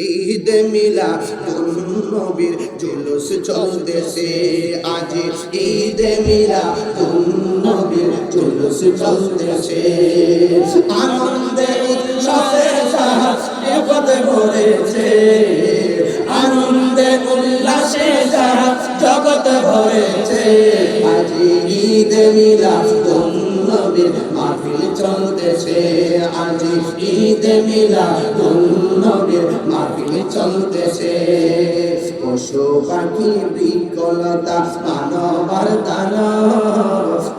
ঈদ মিলা নবীর জুলুস চলতেছে? আজ ঈদ মিলা নবীর জুলুস চলতেছে? আনন্দে উৎসবে সাহায্যে ভরেছে আনন্দে উল্লাসে যারা জগৎ ভরেছে। আজ ঈদ মিলা নবীর মাহফিল চলতেছে। আজ ঈদ মিলা নবীর মাহফিল চলতেছে। পশু পাখি বিকলতা মানবার দান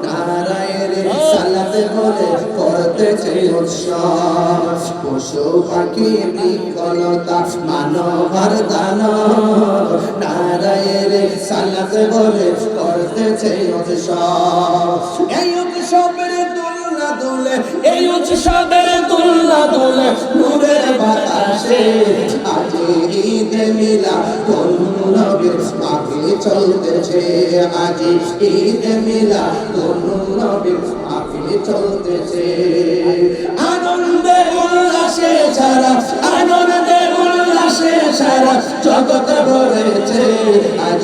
নারায়ণের সালাত বলে করতেছে উৎসব। পশু পাখি বিকলতা মানবার দান নারায়ণ সালাত বলে করতেছে উৎসব এই উৎসবের তুলনা দুলে এই উৎসবের তুলনা দুলে নূরের বাতাসে আজ ঈদ মিলা নবীর মাহফিল চলতেছে আজ ঈদ মিলা নবীর মাহফিল চলতেছে সারা জগৎ ভরেছে। আজ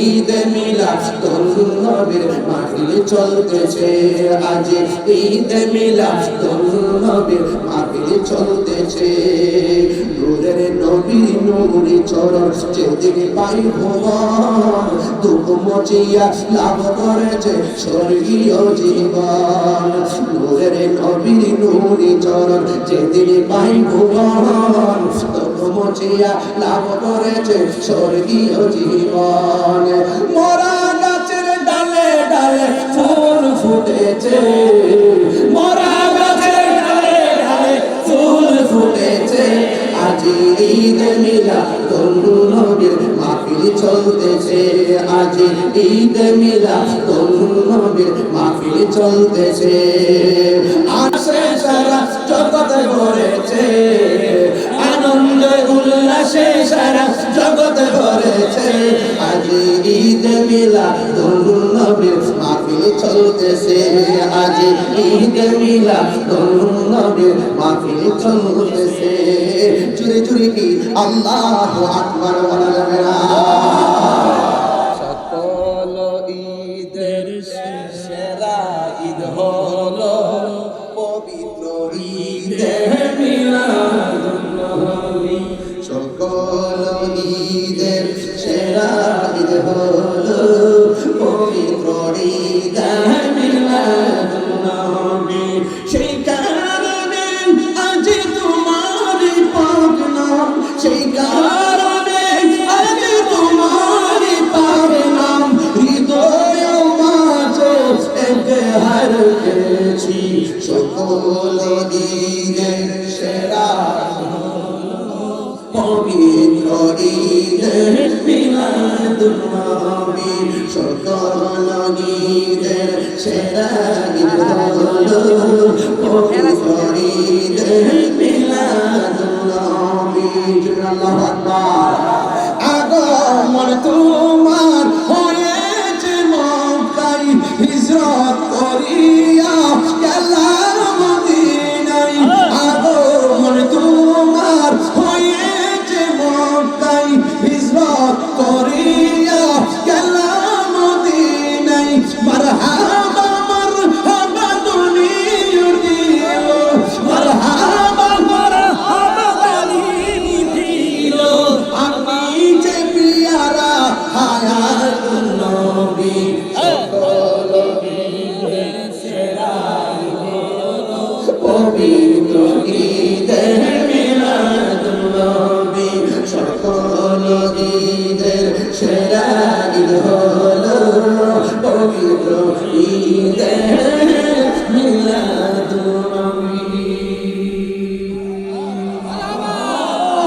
ঈদ মিলা কোন নবীর মাহফিল চলতেছে। আজ ঈদ মিলা কোন নবীর মাহফিল চলতেছে। নূরের নবী নূরি চরণ যেদিন পাই ভুবন দুঃখ মচিয়া লাভ করেছে স্বর্গীয় জীবন। নূরের নবী নূরি চরণ যেদিন পাই ভুবন মচিয়া লাভ করেছে স্বর্গীয় জীবন। মরা গাছের ডালে ডালে ফুল ফুটেছে। মরা গাছের ডালে ডালে ফুল ফুটেছে। আজ ঈদ মিলা তরু নবীর মাহফিল চলতেছে। আজ ঈদ মিলা তরু নবীর মাহফিল চলতেছে। আসে সারা জগৎ ভরেছে। মিলা তরু নবীর মাহফিল চলতেছে আজ। ঈদ মিলা তরু নবীর মাহফিল চলতেছে। চুরি চুরি কি? আল্লাহ আকবার বলা যাবে না। সকল ঈদের সেরা ঈদ হলো পবিত্র ঈদে মিলাদুন্নবী সকল ঈদের সেরা ঈদ হলো পবিত্র ঈদের ঈদের সেরা ঈদ নবী সকল ঈদের সেরা পবিত্র ঈদের মিলাদুন নবী সকল ঈদের ঈদ হলো মিলাদুন নবী